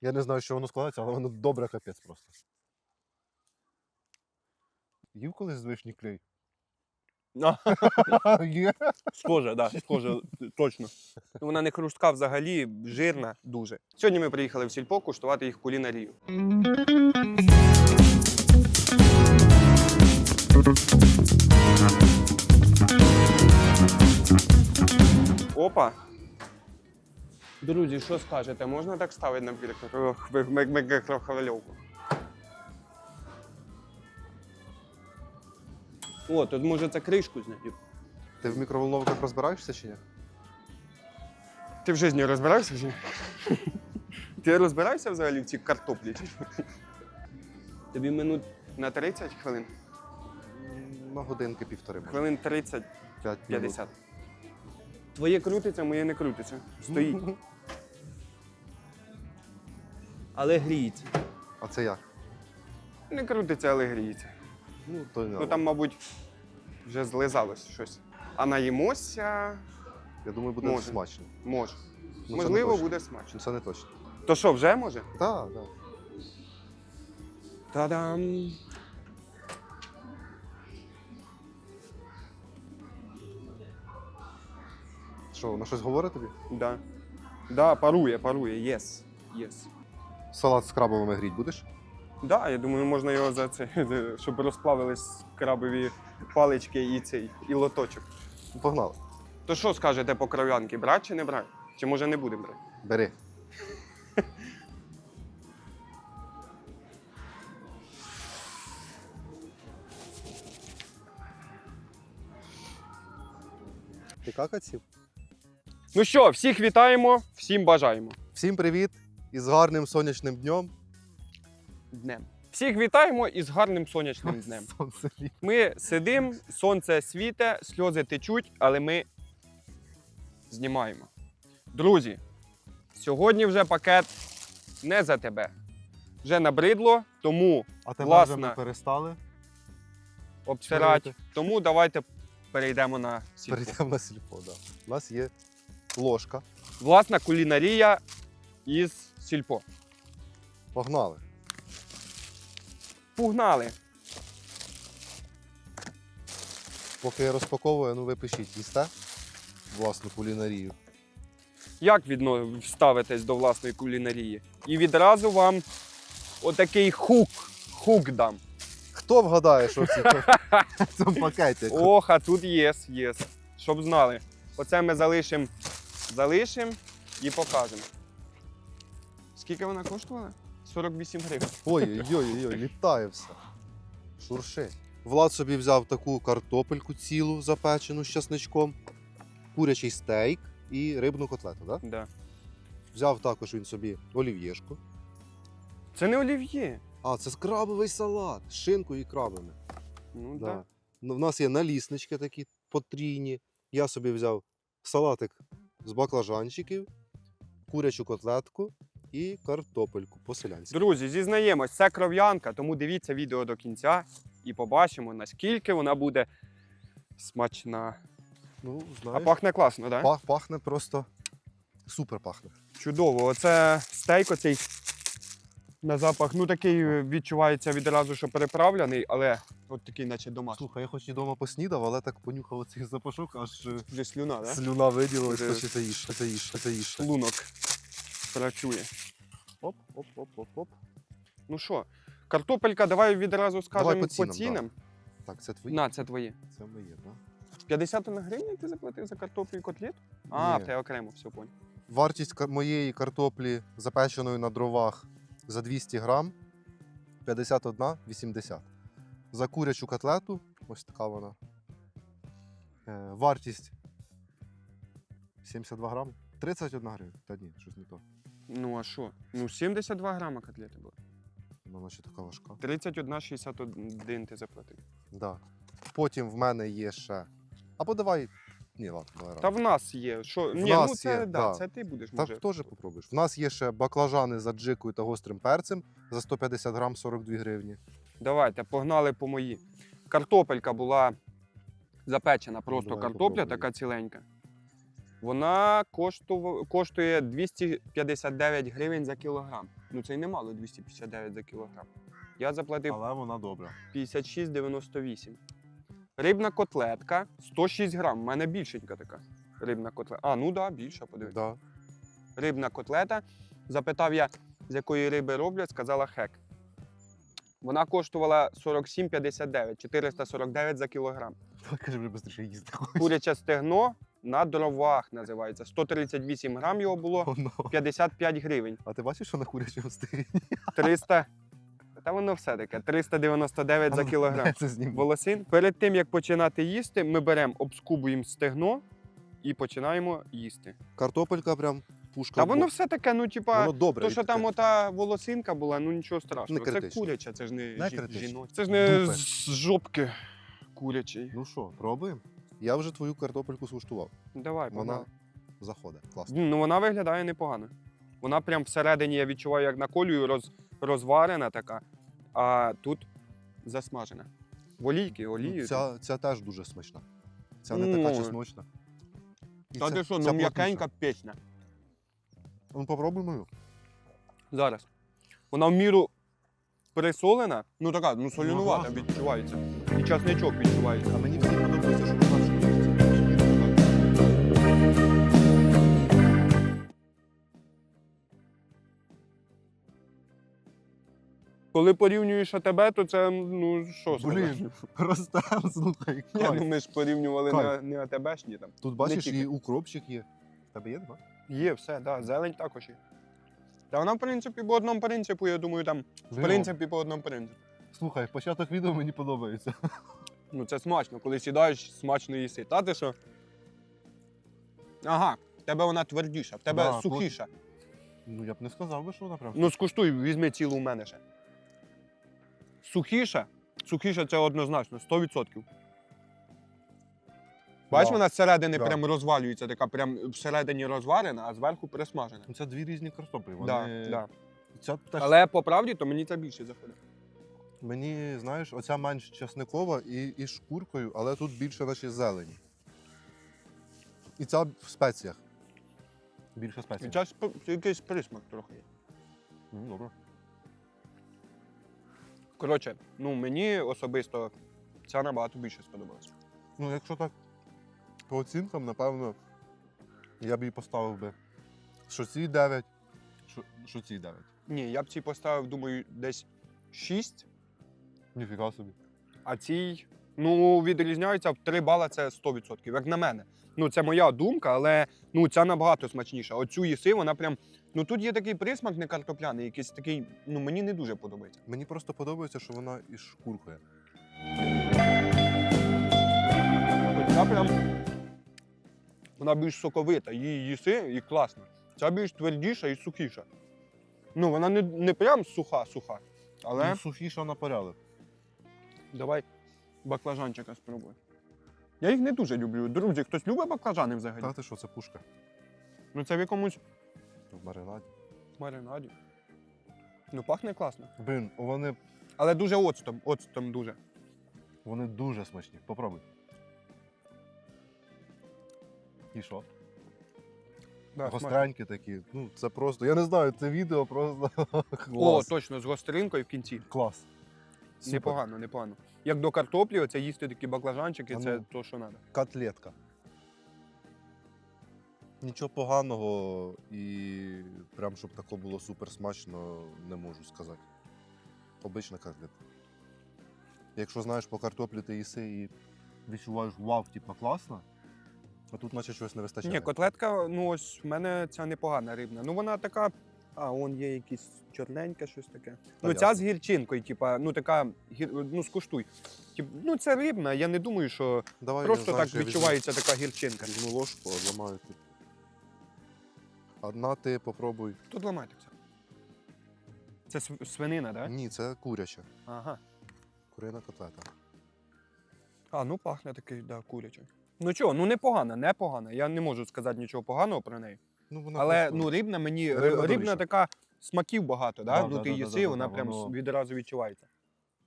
Я не знаю, що воно складається, але воно добре капець просто. Їв колись з вишні клей? Є. Схоже, да, схоже, точно. Вона не хрустка взагалі, жирна дуже. Сьогодні ми приїхали в сільпо куштувати їх кулінарію. Опа. Друзі, що скажете? Можна так ставити на мікрохвильовку? О, тут може це кришку зняти. Ти в мікроволновках розбираєшся чи ні? Ти в житті розбирався? Чи? ні? Ти розбираєшся взагалі в цій картоплі? Тобі минут на 30 хвилин? На годинки півтори. Хвилин 30-50. Твоє крутиться, моє не крутиться. Стоїть. Але гріється. А це як? Не крутиться, але гріється. Ну, то не Ну там, мабуть, вже злизалось щось. А наїмося Я думаю, буде може. смачно. може. Ну, це не Можливо, точно. буде смачно. Ну, Це не точно. То що, вже може? Так, так. Та-дам! Що, воно щось говорить тобі? Да. Да, парує, парує, єс. Єс. Салат з крабовими гріть будеш? Да, я думаю, можна його за це, щоб розплавились крабові палички і цей, і лоточок. Погнали. То що скажете по кров'янки, брати чи не брати? Чи може не будемо брати? Бери. Ти какаці? Ну що, всіх вітаємо, всім бажаємо. Всім привіт із гарним сонячним днем. Днем. Всіх вітаємо із гарним сонячним днем. Сонце Ми сидимо, сонце світе, сльози течуть, але ми знімаємо. Друзі, сьогодні вже пакет не за тебе. Вже набридло, тому А тебе Власне. вже ми перестали. Чуєте? Тому давайте перейдемо на сільпо. Перейдемо на сільпо. Да. У нас є ложка. Власна кулінарія із сільпо. Погнали. Погнали! Поки я розпаковую, ну ви пишіть, їсте власну кулінарію. Як відно ставитесь до власної кулінарії? І відразу вам отакий хук. Хук дам. Хто вгадає, що в цій- цьому пакеті? Ох, а тут єс, єс. Щоб знали. Оце ми залишимо залишим і покажемо. Скільки вона коштувала? 48 гривень. Ой-ой-ой, літає все. Шурши. Влад собі взяв таку картопельку цілу запечену з часничком, курячий стейк і рибну котлету. Да? Да. Взяв також він собі олів'єшку. Це не олів'є. А, це крабовий салат з шинкою і крабами. Ну, Да. да. Ну, В нас є наліснички такі потрійні. Я собі взяв салатик з баклажанчиків, курячу котлетку і картопельку по-селянськи. Друзі, зізнаємось, це кров'янка, тому дивіться відео до кінця і побачимо, наскільки вона буде смачна. Ну, А пахне класно, так? Да? пах- пахне просто супер пахне. Чудово. Оце стейк оцей на запах. Ну такий е, відчувається відразу, що переправлений, але от такий, наче домашній. Слухай, я хоч і вдома поснідав, але так понюхав цей запашок, аж е, Вже слюна, да? слюна виділилась, Вже- що це їж, що це їж. Шлунок працює. Оп, оп, оп, оп, оп. Ну що, картопелька, давай відразу скажемо по по цінам, цінам. Так, це твої? На, це твоє. Це моє, так? 50 на гривні ти заплатив за картоплю і котлет? А, Ні. ти окремо, все понял. Вартість ка- моєї картоплі, запеченої на дровах за 200 грам 51,80. За курячу котлету, ось така вона. Е, вартість 72 грами. 31 гривня. Та ні, щось не то. Ну а що? Ну 72 грама котлети було. Вона ще така важка. 31,61 ти заплатив. Да. Потім в мене є ще. Або давай. Ні, ладно, давай. Та в нас є. Що? В Ні, ну це, є, да, да. це ти будеш Так може. теж попробуєш. В нас є ще баклажани за джикою та гострим перцем за 150 грам 42 гривні. Давайте, погнали по мої. Картопелька була запечена, просто Давай картопля попробуємо. така ціленька. Вона коштув... коштує 259 гривень за кілограм. Ну це й немало 259 за кілограм. Я заплатив Але вона добра. 56,98. Рибна котлетка 106 грам. У мене більшенька така. Рибна котлета. А, ну так, да, більша, подивись. Да. Рибна котлета. Запитав я, з якої риби роблять, сказала хек. Вона коштувала 47,59, 449 за кілограм. Кажи вже швидше їсти. Куряче стегно на дровах називається. 138 грам його було, 55 гривень. А ти бачиш, що на курячому стилі? 300. Та воно все таке. 399 за кілограм. Це волосин. Перед тим як починати їсти, ми беремо, обскубуємо стегно і починаємо їсти. Картопелька прям пушка. Та воно бок. все таке, ну типа, добре. то, що там ота волосинка була, ну нічого страшного. Не це куряча, це ж не, Не жі- жіноче. Це ж не Дупе. з жопки курячий. Ну що, пробуємо? Я вже твою картопельку скуштував. Давай, Вона вона. заходить. Класно. Ну вона виглядає непогано. Вона прям всередині, я відчуваю, як на колію роз, розварена така, а тут засмажена. В олійки, олією. Ну, Ця, ця теж дуже смачна. Ця не Ну. така чесночна. І Та ця- ти що, ця ну м'якенька плотніша. Ну попробуй мою. Зараз. Вона в міру присолена, ну така, ну солянувата Ага. відчувається. І часничок відчувається. А мені всі подобається, що Коли порівнюєш АТБ, то це ну що сказати? Блін, ростем, слухай. Ні, кайф. ну ми ж порівнювали Кайф. не, не АТБшні там. Тут бачиш, тільки. і укропчик є. В тебе є, нема? Є, все, да, зелень також є. Та вона, в принципі, по одному принципу, я думаю, там, в принципі, по одному принципу. Слухай, початок відео мені подобається. Ну це смачно, коли сідаєш, смачно їси. Та ти що? Ага, в тебе вона твердіша, в тебе Да, сухіша. Ну я б не сказав би, що вона прям. Ну скуштуй, візьми цілу у мене ще. Сухіша, сухіша це однозначно, 100%. Бачиш, вона зсередини Да. прям розвалюється, така прям всередині розварена, а зверху присмажена. Ну, Це дві різні картоплі. Вони... Да, да. Ця теж... Але по правді, то мені це більше заходить. Мені, знаєш, оця менш часникова і, і шкуркою, але тут більше наче зелені. І ця в спеціях. Більше спецій. І час якийсь присмак трохи є. Ну, добре. Коротше, ну мені особисто ця набагато більше сподобалася. Ну, якщо так по оцінкам, напевно, я б їй поставив би, що ці 9, що, що ці 9. Ні, я б цій поставив, думаю, десь 6, Ніфіга собі. а цій, ну, відрізняються в 3 бала це 100%, як на мене. Ну, це моя думка, але ну, ця набагато смачніша. Оцю їси, вона прям. Ну тут є такий присмак не картопляний, якийсь такий, ну мені не дуже подобається. Мені просто подобається, що вона із шкуркою. Ця прям. Вона більш соковита, її їси і класно. Ця більш твердіша і сухіша. Ну, вона не, не прям суха-суха. Але Ну, сухіша на порядок. давай баклажанчика спробуй. Я їх не дуже люблю. Друзі, хтось любить баклажани взагалі? Та ти що, це пушка Ну це в якомусь в маринаді. маринаді. Ну, пахне класно. Блін, вони, Але дуже оцтом, оцтом дуже. вони дуже смачні. Попробуй. І що? Да, смачно. Гостренькі такі. Ну, це просто. Я не знаю, це відео просто. О, Клас. точно, з гостринкою в кінці. Клас. Супер. Непогано, непогано. Як до картоплі, оце їсти такі баклажанчики, А це ну. то, що треба. Котлетка. Нічого поганого і прям щоб тако було супер смачно, не можу сказати. Обична котлетка. Якщо знаєш по картоплі ти їси і відчуваєш вау, типа класно, а тут наче щось не вистачає. Ні, котлетка, ну ось в мене ця непогана рибна. Ну вона така. А, он є якісь чорненьке, щось таке. Та ну, ця ясно. з гірчинкою, типа, ну така, гір... ну скуштуй. Тип, ну, це рибна, я не думаю, що Давай, просто так я візьму- відчувається така гірчинка. Візьму ложку, ламаю тут. Одна ти попробуй. Тут ламайтеся. Це св- свинина, так? Да? Ні, це куряча. Ага. Курина котлета. А, ну пахне такий, да, курячий. Ну чого, ну непогана, непогана. Я не можу сказати нічого поганого про неї. Ну, вона Але просто- ну, рибна мені Рибна рибна, добріша. така смаків багато, да? Да, ну да, ти да, їси, да, да, вона да, прям воно- відразу відчувається.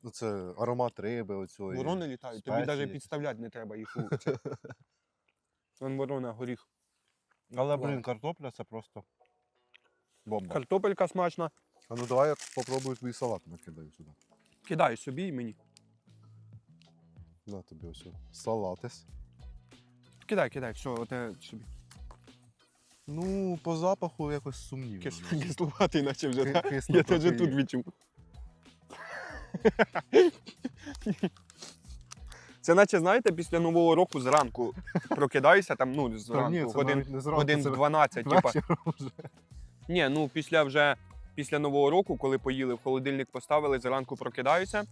Ну, це аромат риби оцьої. Ворони літають, тобі спеції. навіть підставляти не треба їх у це. Вон ворона горіх. Але, блін, картопля це просто бомба. Картопелька смачна. А ну давай я попробую твій салат накидаю сюди. Кидай собі і мені. На тобі ось. Салатис. Кидай, кидай, все, оте собі. Ну, по запаху якось сумнівно. Кис, кислуватий, наче вже, так? кисло Я теж трохи тут є. відчув. Це наче, знаєте, після Нового року зранку прокидаюся, там, ну, Та ні, зранку, це годин, навіть не зранку, годин це 12, типа. вечором вже. Ні, ну після вже після Нового року, коли поїли, в холодильник поставили, зранку прокидаюся,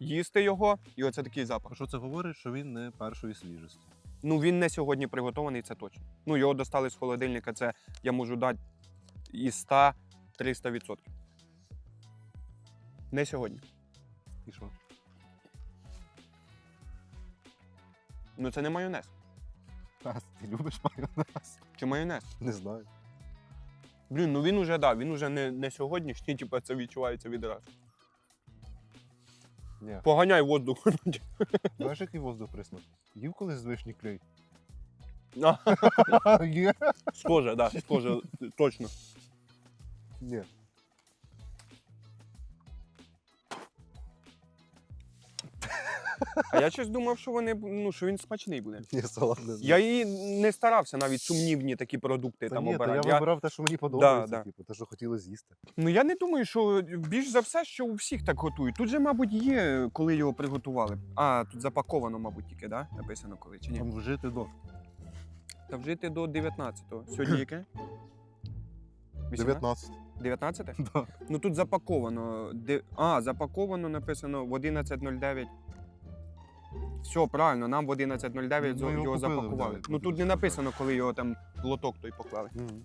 їсти його, і оце такий запах. Що це говорить, що він не першої свіжості? Ну він не сьогодні приготований, це точно. Ну його достали з холодильника, це я можу дати із 100 300 відсотків. Не сьогодні. І що? Ну це не майонез. Тас, ти любиш майонез? Чи майонез? Не знаю. Блін, ну він уже да, він уже не, не сьогоднішній, типу це відчувається відразу. Ні. Поганяй воздух. Знаєш, який воздух присмак? Їв колись з вишні клей? Схоже, да, схоже, точно. Ні. А я щось думав, що вони ну, що він смачний буде. Ні, салат не Я і не старався навіть сумнівні такі продукти Та там ні, та обирати. я Я- вибирав те, що мені подобається, да. типу, те, що хотіли з'їсти. Ну я не думаю, що більш за все, що у всіх так готують. Тут же, мабуть, є, коли його приготували. А, тут запаковано, мабуть, тільки, да? Написано коли чи ні? Там вжити до. Та вжити до 19-го. Сьогодні яке? 19. 19? Да. Ну тут запаковано. Де... А, запаковано написано в 11.09. Все, правильно, нам в 11.09 Ми зо- його його купили запакували. 9, Ну тут не написано, коли його там лоток той поклали. Мгм.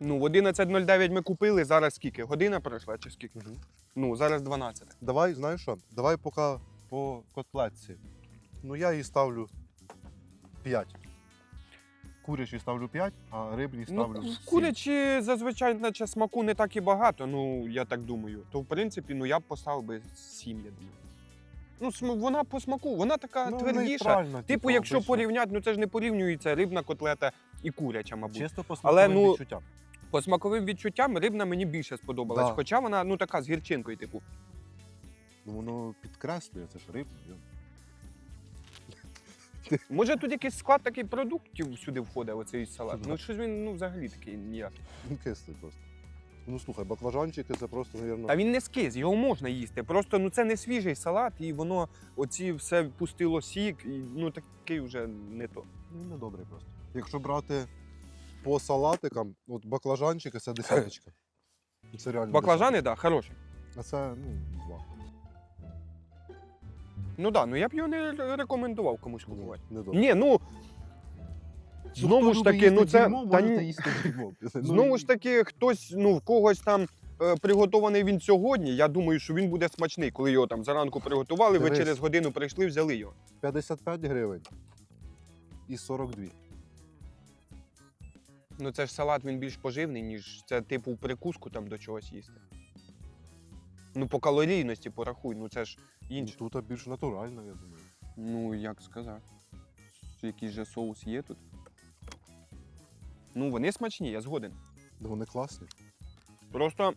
Ну, в 11.09 ми купили, зараз скільки? Година пройшла чи скільки? Мгм. Ну, зараз 12. Давай, знаєш що? Давай поки по котлетці. Ну я їй ставлю 5. Курячій ставлю 5, а рибній ставлю. Ну, 7. курячі зазвичай наче смаку не так і багато, ну я так думаю. То в принципі, ну я б поставив би 7, я думаю. Ну, см- вона по смаку, вона така Ну, твердіша. нейтрально, Типу, якщо обично. порівняти, ну це ж не порівнюється рибна котлета і куряча, мабуть. Чисто по Але, смаковим ну, відчуттям. По смаковим відчуттям рибна мені більше сподобалась. Да. Хоча вона ну така з гірчинкою, типу. Ну воно підкреслює, це ж рибна. Може тут якийсь склад такий продуктів сюди входить, оцей салат. Ну щось він ну взагалі такий ніякий. Він кислий просто. Ну слухай, баклажанчики це просто, мабуть. Та він не скис, його можна їсти. Просто ну це не свіжий салат, і воно оці все пустило сік, і ну такий вже не то. Ну, не добрий просто. Якщо брати по салатикам, от баклажанчики це десяточка. Це реально. Баклажани, так, да, хороші. А це ну. Ну так, да, ну я б його не ре- рекомендував комусь купувати. Не добре. Ні, ну знову ж таки, ну це та ні- Знову ж таки, хтось, ну в когось там е, приготований він сьогодні. Я думаю, що він буде смачний, коли його там зранку приготували, ви Дивись. через годину прийшли, взяли його. 55 гривень і 42. Ну це ж салат він більш поживний, ніж це типу прикуску там до чогось їсти. Ну, по калорійності порахуй, ну це ж інше. Ну, Тут більш натурально, я думаю. Ну, як сказати. Якийсь же соус є тут. Ну, вони смачні, я згоден. Ну, Вони класні. Просто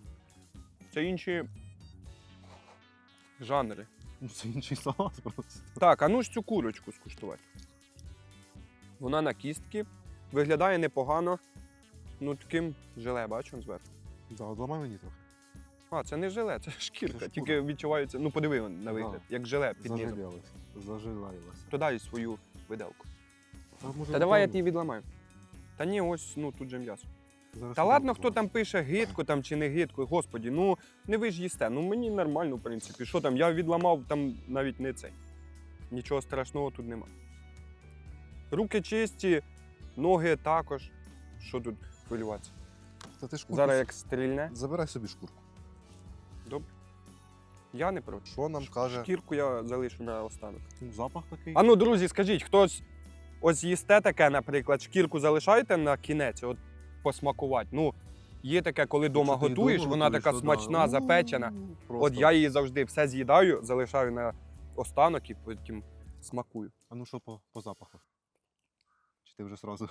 це інші жанри. Ну, Це інший салат просто. Так, а ну ж цю курочку скуштувати. Вона на кістки, виглядає непогано. Ну, таким желе, бачу зверху. Да, ламай мені трохи. А, це не желе, це шкірка. Це Тільки відчувається, ну подиви на вигляд, як желе під низом. Зажилялося. Зажилалося. То дай свою виделку. Та, може, Та давай я тобі відламаю. Та ні, ось ну тут же м'ясо. Зараз Та ладно, хто там пише гидко там чи не гидко, господі, ну не ви ж їсте. Ну мені нормально, в принципі. Що там, я відламав там навіть не цей. Нічого страшного тут нема. Руки чисті, ноги також. Що тут хвилюватися? Та ти шкурку. Зараз як стрільне, Забирай собі шкурку. Я не проти. Що нам каже? Шкірку я залишу на останок. Ну, Запах такий. А ну, друзі, скажіть, хтось ось їсте таке, наприклад, шкірку залишаєте на кінець, от посмакувати. Ну, є таке, коли вдома ти готуєш, дома вона готуєш, така то да. смачна, Ну, запечена. просто. От я її завжди все з'їдаю, залишаю на останок і потім Смакую. А ну що по, по запаху? Чи ти вже сразу?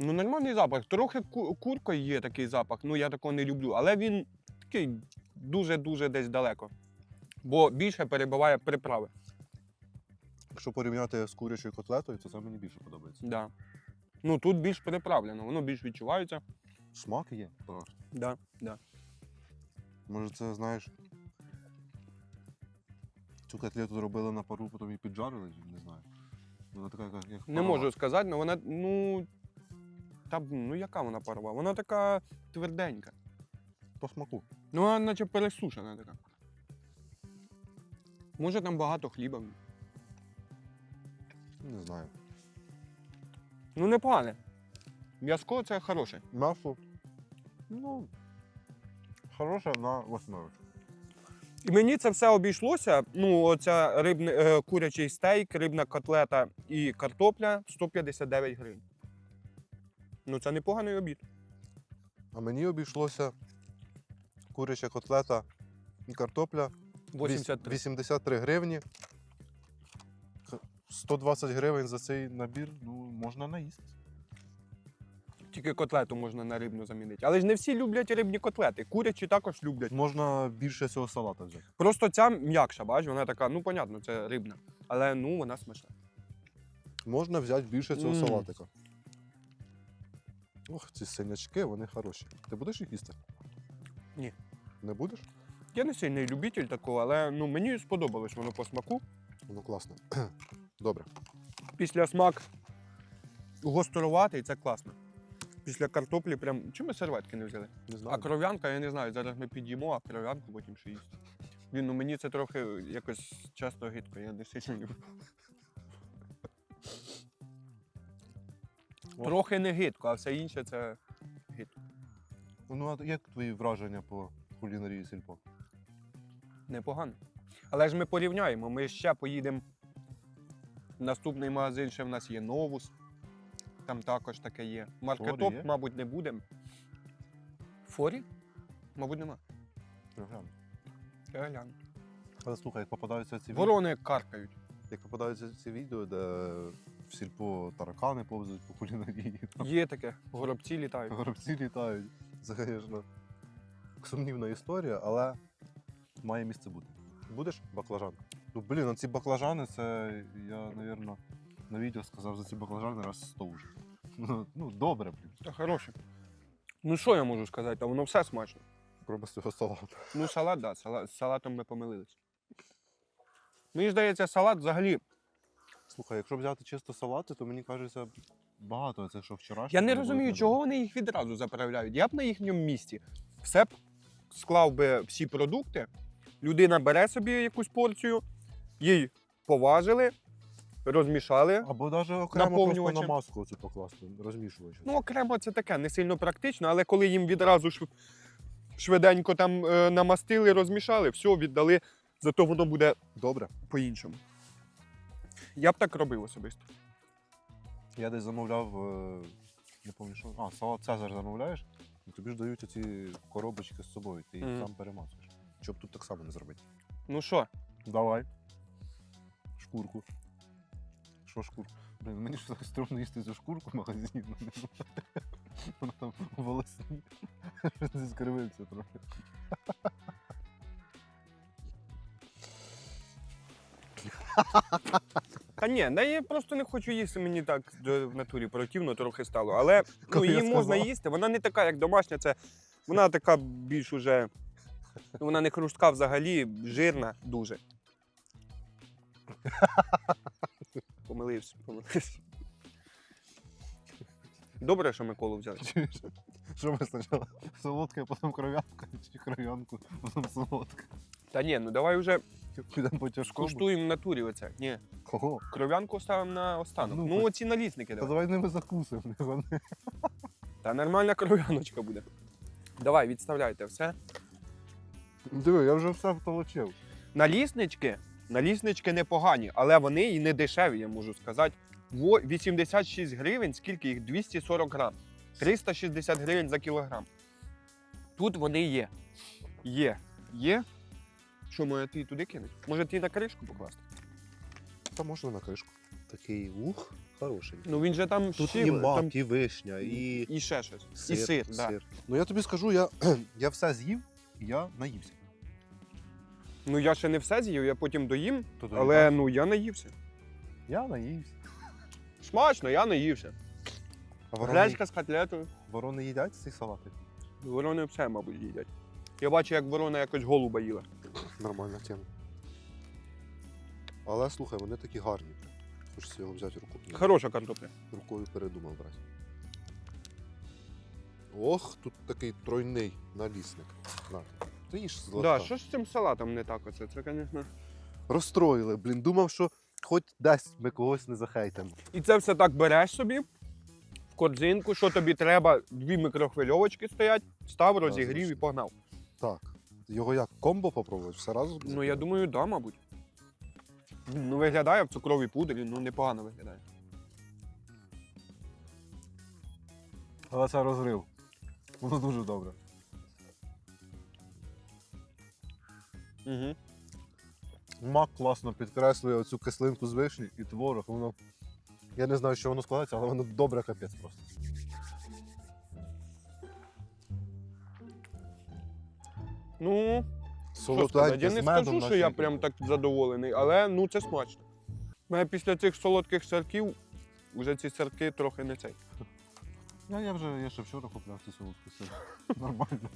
Ну, нормальний запах. Трохи ку- куркою є такий запах, ну я такого не люблю, але він такий дуже-дуже десь далеко. Бо більше перебиває приправи. Якщо порівняти з курячою котлетою, то це мені більше подобається. Да. Ну тут більш переправлено, воно більш відчувається. Смак є. просто. Да, да. Може, це знаєш. Цю котлету зробили на пару, потім і піджарили, не знаю. Вона така, як, як Не можу сказати, але вона, ну. Та ну яка вона парова? Вона така тверденька. По смаку. Ну, вона наче пересушена така. Може там багато хліба. Не знаю. Ну, непогане. М'язко це хороше. М'ясо. Ну. Хороше на восьмерочку. І мені це все обійшлося. Ну, оця рибне, е, курячий стейк, рибна котлета і картопля 159 гривень. Ну, це непоганий обід. А мені обійшлося куряча котлета і картопля. 83. 83 гривні. 120 гривень за цей набір, ну, можна наїстись. Тільки котлету можна на рибну замінити. Але ж не всі люблять рибні котлети. Курячі також люблять. Можна більше цього салата взяти. Просто ця м'якша, бач, вона така, ну, понятно, це рибна. Але ну, вона смачна. Можна взяти більше цього Мм. салатика. Ох, ці синячки, вони хороші. Ти будеш їх їсти? Ні. Не будеш? Я не сильний любитель такого, але ну, мені сподобалось воно по смаку. Ну класно. Добре. Після смак гоструватий, це класно. Після картоплі прям. Чому ми серветки не взяли? Не знаю. А кров'янка, я не знаю, зараз ми під'їмо, а кров'янку потім ще їсти. Він, ну мені це трохи якось часто гидко, я не сильно люблю. О. Трохи не гидко, а все інше це гидко. Ну, а як твої враження по кулінарії сільпо? Непогано. Але ж ми порівняємо, ми ще поїдемо. в Наступний магазин ще в нас є Новус. Там також таке є. Маркетоп, є? мабуть, не будемо. Форі? Мабуть, нема. Я гляну. Я гляну. Але слухай, як попадаються ці відео, Ворони каркають. як попадаються ці відео, де в сільпо таракани повзають по кулінарії, там Є таке, горобці літають. горобці літають. Звісно, сумнівна історія, але має місце бути. Будеш баклажан? Ну, блін, а ці баклажани, це я, напевно, на відео сказав за ці баклажани раз 100 вже. Ну, ну, добре, блін. Та хороше. Ну що я можу сказати? Та воно все смачно. Кроме цього салату. Ну, салат, так, да, салат, з салатом ми помилились. Мені здається, салат взагалі. Слухай, якщо взяти чисто салати, то мені кажеться, багато це, що вчора. Я не розумію, чого вони їх відразу заправляють. Я б на їхньому місці все б склав би всі продукти, людина бере собі якусь порцію, їй поважили, розмішали. Або навіть окремо просто Наповнювачем. на маску оцю покласти, розмішувач. Ну, окремо це таке, не сильно практично, але коли їм відразу шв- швиденько там е, намастили, розмішали, все, віддали, зато воно буде Добре. по-іншому. Я б так робив особисто. Я десь замовляв, е, не пам'ятаю, що. А, салат Цезар замовляєш, і тобі ж дають ці коробочки з собою, ти їх Мгм. сам перемазуєш. Щоб тут так само не зробити. Ну що, Давай. Шкурку. Що шкурку? Блін, мені ж так стрьомно їсти цю шкурку в магазині. Вона там волосні. Щось скривився трохи. Та ні, да я просто не хочу їсти, мені так в натурі противно трохи стало. Але ну, її можна їсти, вона не така, як домашня, це вона така більш уже. Вона не хрустка взагалі, жирна дуже. Помилився, помилився. Добре, що ми колу взяли. Що ми спочатку? Солодке, а потім кров'янка, чи кров'янку, потім солодке. Та ні, ну давай вже Підемо по тяжкому. куштуємо в натурі оце. Ні, Кого? кров'янку ставимо на останок. Ну, Ну, хоч- оці налісники Та давай. давай ними закусимо. Вони. Та нормальна кров'яночка буде. Давай, відставляйте все. Диви, я вже все втолочив. Наліснички, наліснички непогані, але вони і не дешеві, я можу сказати. Во- 86 гривень, скільки їх? 240 грам. 360 гривень за кілограм. Тут вони є. Є. Є. Що, може ти туди кинуть? Може ти на кришку покласти? Та можна на кришку. Такий ух, хороший. Ну він же там Тут і там мак, і вишня, і і ще щось. сир. і сир, да. Ну я тобі скажу, я, я все з'їв, і я наївся. Ну я ще не все з'їв, я потім доїм, То але їбаш? ну я наївся. я наївся. Смачно, я наївся. А ворони, Гречка з котлетою. ворони їдять ці салати? Ворони все, мабуть, їдять. Я бачу, як ворона якось голуба їла. Нормальна тема. Але слухай, вони такі гарні. Хочеться його взяти руку. Хороша картопля. Рукою передумав брати. Ох, тут такий тройний налісник. На. Ти їж з Да, що ж з цим салатом не так оце? Це, звісно. Розстроїли, блін. Думав, що хоч десь ми когось не захейтимо. І це все так береш собі в корзинку, що тобі треба, дві мікрохвильовочки стоять, став, розігрів і звісно. погнав. Так. Його як комбо попробуєш? Все разом? Ну я думаю, да, мабуть. Ну, виглядає в цукровій пудрі, ну непогано виглядає. Але це розрив. Воно дуже добре. Угу. Мак класно підкреслює оцю кислинку з вишні і творог. Воно. Я не знаю, що воно складається, але воно добре капець просто. Ну, що сказати, я не скажу, що я прям так задоволений, але ну це смачно. Мене після цих солодких сирків вже ці сирки трохи не цей. Я, я вже я ще вчора купляв ці солодкі сир. Нормально.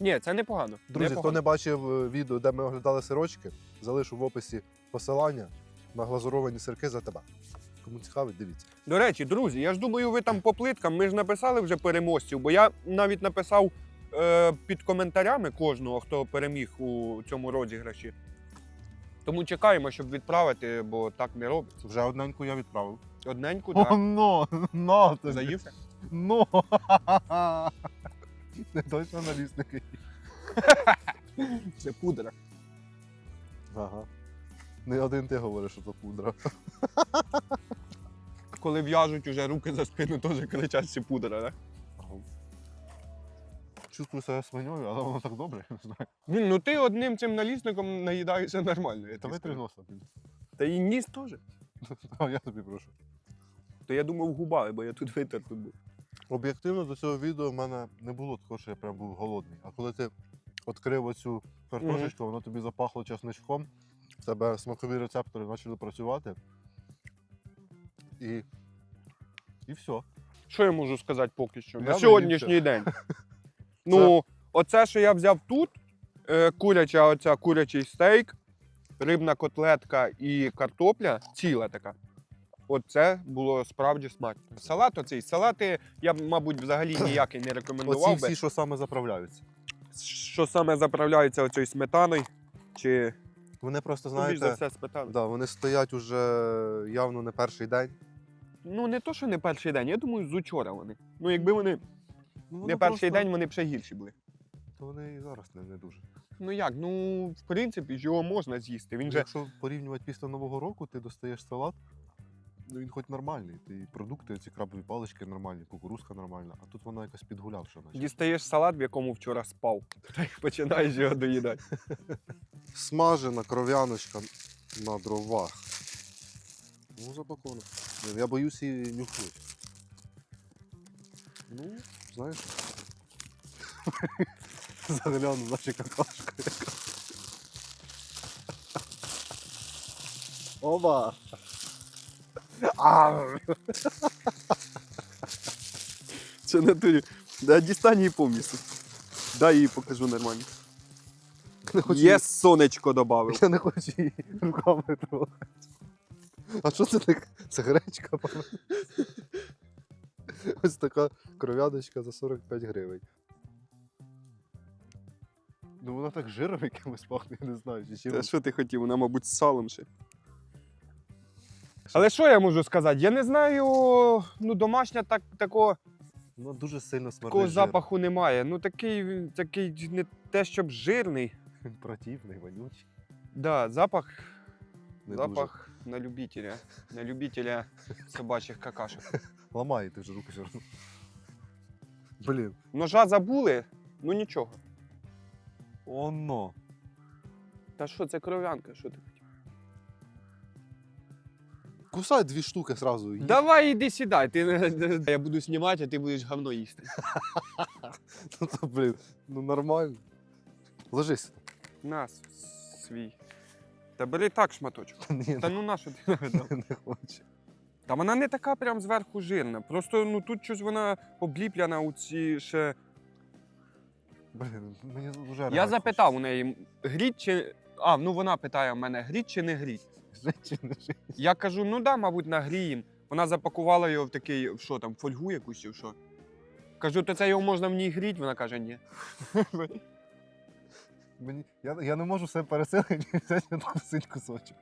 Ні, це непогано. Друзі, хто не бачив е, відео, де ми оглядали сирочки, залишу в описі посилання на глазуровані сирки за тебе. Кому цікавить, дивіться. До речі, друзі, я ж думаю, ви там по плиткам. Ми ж написали вже переможців, бо я навіть написав під коментарями кожного, хто переміг у цьому розіграші. Тому чекаємо, щоб відправити, бо так не робиться. Вже одненьку я відправив. Одненьку, О, так. но, на тобі. Ну. Не точно налісники. Це пудра. Ага. Не один ти говориш, що то пудра. Коли в'яжуть уже руки за спину, теж кричать, що пудра, так? Чувствую себе свиньою, але воно так добре, я не знаю. Блін, ну ти одним цим налісником наїдаєшся нормально. Я Та тобі витри скажу. носа. блін. Та і ніс теж. Я тобі прошу. То я думав губа, бо я тут витер тут був. Об'єктивно до цього відео в мене не було такого, що я прям був голодний. А коли ти відкрив оцю картошечку, воно тобі запахло чесничком, в тебе смакові рецептори почали працювати. І. І все. Що я можу сказати поки що? Я На сьогоднішній день. Ну, оце, що я взяв тут, е, куряча, оця курячий стейк, рибна котлетка і картопля ціла така. Оце було справді смачно. Салат оцей. Салати я б, мабуть, взагалі ніякий не рекомендував Оці би. всі, що саме заправляються. Що саме заправляється оцею сметаною, чи Вони просто, більш за все сметаною. да, вони стоять уже явно не перший день. Ну, не то, що не перший день, я думаю, з учора вони. Ну, якби вони Ну, не перший просто- день, вони б ще гірші були. То вони і зараз не, не дуже. Ну як? Ну, в принципі, ж його можна з'їсти. Він Ну, же Якщо порівнювати після Нового року, ти достаєш салат, ну він хоч нормальний. Ти продукти, ці крабові палички нормальні, кукурузка нормальна, а тут вона якась підгулявша. Наче. дістаєш салат, в якому вчора спав. Та й починаєш його доїдати. Смажена кров'яночка на дровах. Ну, запаковано. Я боюсь її нюхнути. Ну, знаєш. Загляну, наче какашка. яка. Оба! А! Це на турі. Да, дістань її повністю. Дай її покажу нормально. Не хочу Є сонечко додав. Я не хочу її руками трогати. А що це таке? Це гречка, певно. Ось така кров'яночка за 45 гривень. Ну вона так жиром якимось пахне, я не знаю. Чи чим. Та що ти хотів? Вона, мабуть, з салом ще. Але що я можу сказати? Я не знаю, ну домашня так, такого, Воно дуже сильно смердить. такого жиром. запаху немає. Ну такий, він такий не те, щоб жирний. Він противний, вонючий. Да, запах. Не запах на любителя. На любителя собачих какашок. дуже. Ламає ти вже руки все одно. Блін. Ножа забули, ну нічого. Оно. Та що це кров'янка, що ти хотів? кусай дві штуки сразу. їж. Давай іди сідай. Ти, я буду знімати, а ти будеш говно їсти. Ну, то, блін, ну нормально. Ложись. На с- свій. Та бери так шматочок. Ні, Та ну на що ти не хочу. Та вона не така прям зверху жирна. Просто ну тут щось вона обліпляна у ці ще. Блін, мені вже Я реально запитав у неї, гріть чи. А, ну вона питає в мене, гріть чи не гріть. Я кажу, ну да, мабуть, нагрієм. Вона запакувала його в такий, в що там, фольгу якусь чи в що. Кажу, то це його можна в ній гріть? Вона каже, ні. Мені, я, я не можу себе пересилити і взяти відкусити кусочок.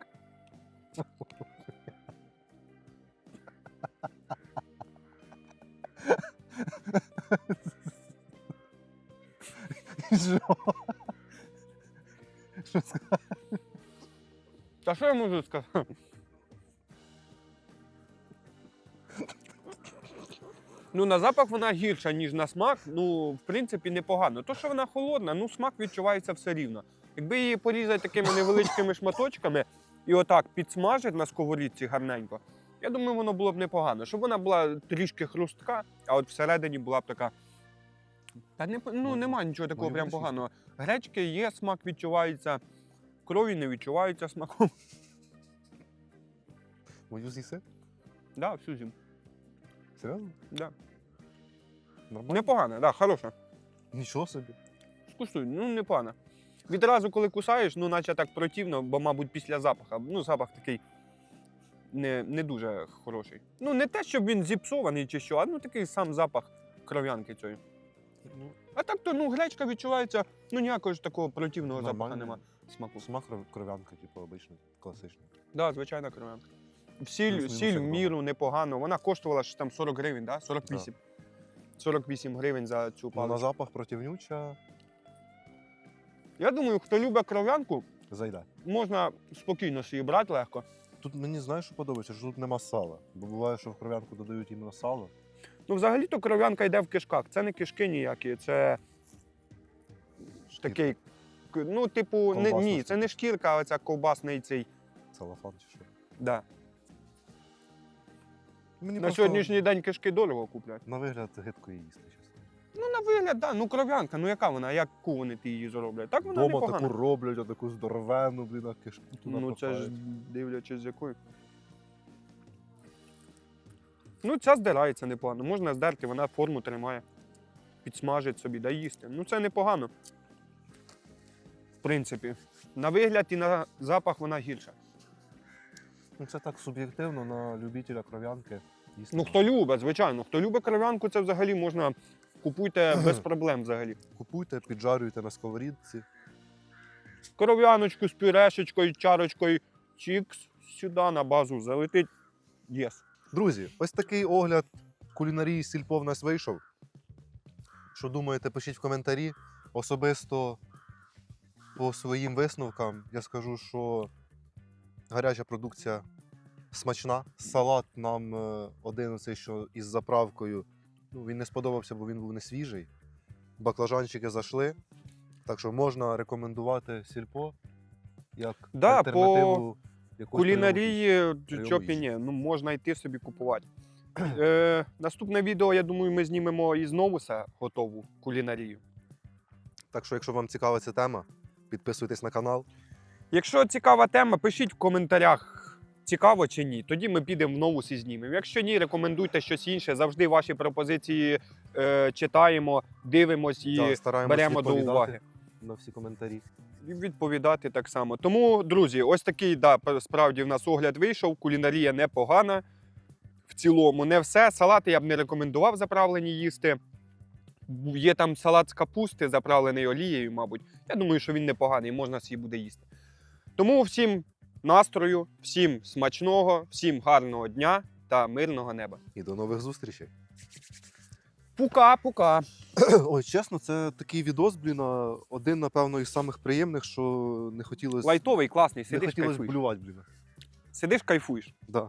Що? Та що я можу сказати? Ну, на запах вона гірша, ніж на смак. Ну, в принципі, непогано. То, що вона холодна, ну смак відчувається все рівно. Якби її порізати такими невеличкими шматочками і отак підсмажити на сковорідці гарненько, я думаю, воно було б непогано. Щоб вона була трішки хрустка, а от всередині була б така. Та не, ну, нема нічого такого прям поганого. Гречки є, смак відчувається, крові не відчувається смаком. Мою з'їси? Да, всю зиму. Серйозно? Да. Нормально? Непогано, да, хороша. Нічого собі. Скуштуй, ну непогано. Відразу, коли кусаєш, ну наче так противно, бо, мабуть, після запаха. Ну, запах такий не, не дуже хороший. Ну, не те, щоб він зіпсований чи що, а ну такий сам запах кров'янки цієї. Ну, А так то ну, гречка відчувається, ну ніякого ж такого противного запаху нормально. нема смаку. Смак кров'янка, типу, обичний, класичний. Да, звичайна кров'янка. Сіль, Плюс-мінус сіль в як міру непогано. Вона коштувала ж там 40 гривень, да? 48. 48 гривень за цю Ну, паличку. на запах противнюча Я думаю, хто любить кров'янку, зайде. можна спокійно собі брати легко. Тут мені знаєш, що подобається, що тут нема сала. Бо буває, що в кров'янку додають іменно сало. Ну, взагалі-то кров'янка йде в кишках. Це не кишки ніякі, це такий. Ну, типу, не, Ковбасна ні, це не шкірка, а ця ковбасний цей. Целофан чи що. Да. Мені На просто сьогоднішній день кишки дорого куплять. на вигляд гидко її їсти. Ну, на вигляд, да. Ну, кров'янка, ну яка вона, яку вони ти її зроблять? Так вона Дома непогана. таку роблять, таку здоровену, блін, а кишки туди Ну, це ж дивлячись з якою. Ну, ця здирається непогано. Можна здерти, вона форму тримає. Підсмажить собі, да їсти. Ну, це непогано. В принципі. На вигляд і на запах вона гірша. Ну, це так суб'єктивно на любителя кров'янки. їсти. Ну, хто любить, звичайно. Хто любить кров'янку, це взагалі можна. Купуйте без проблем взагалі. Купуйте, піджарюйте на сковорідці. Кров'яночку з пюрешечкою, чарочкою, чікс, сюди на базу залетить. Єс. Друзі, ось такий огляд кулінарії сільпо в нас вийшов. Що думаєте, пишіть в коментарі. Особисто по своїм висновкам я скажу, що гаряча продукція смачна. Салат нам е, один оцей, що із заправкою. Ну, він не сподобався, бо він був не свіжий. Баклажанчики зайшли. Так що можна рекомендувати сільпо як Да, альтернативу якусь Кулінарії, ні, ну можна йти собі купувати. Е, наступне відео, я думаю, ми знімемо із новуса готову кулінарію. Так що, якщо вам цікава ця тема, підписуйтесь на канал. Якщо цікава тема, пишіть в коментарях, цікаво чи ні. Тоді ми підемо в новус і знімемо. Якщо ні, рекомендуйте щось інше. Завжди ваші пропозиції е, читаємо, дивимось і стараємось беремо до відповідати уваги. на всі коментарі. І відповідати так само. Тому, друзі, ось такий да, справді в нас огляд вийшов. Кулінарія непогана. В цілому, не все. Салати я б не рекомендував заправлені їсти. Є там салат з капусти, заправлений олією, мабуть. Я думаю, що він непоганий, можна собі буде їсти. Тому всім настрою, всім смачного, всім гарного дня та мирного неба. І до нових зустрічей. Пука-пука! Ой, чесно, це такий відос, блін, а, один, напевно, із самих приємних, що не хотілося Лайтовий, класний, не сидиш, хотілося кайфуєш. блювати, блін. Сидиш, кайфуєш. Да.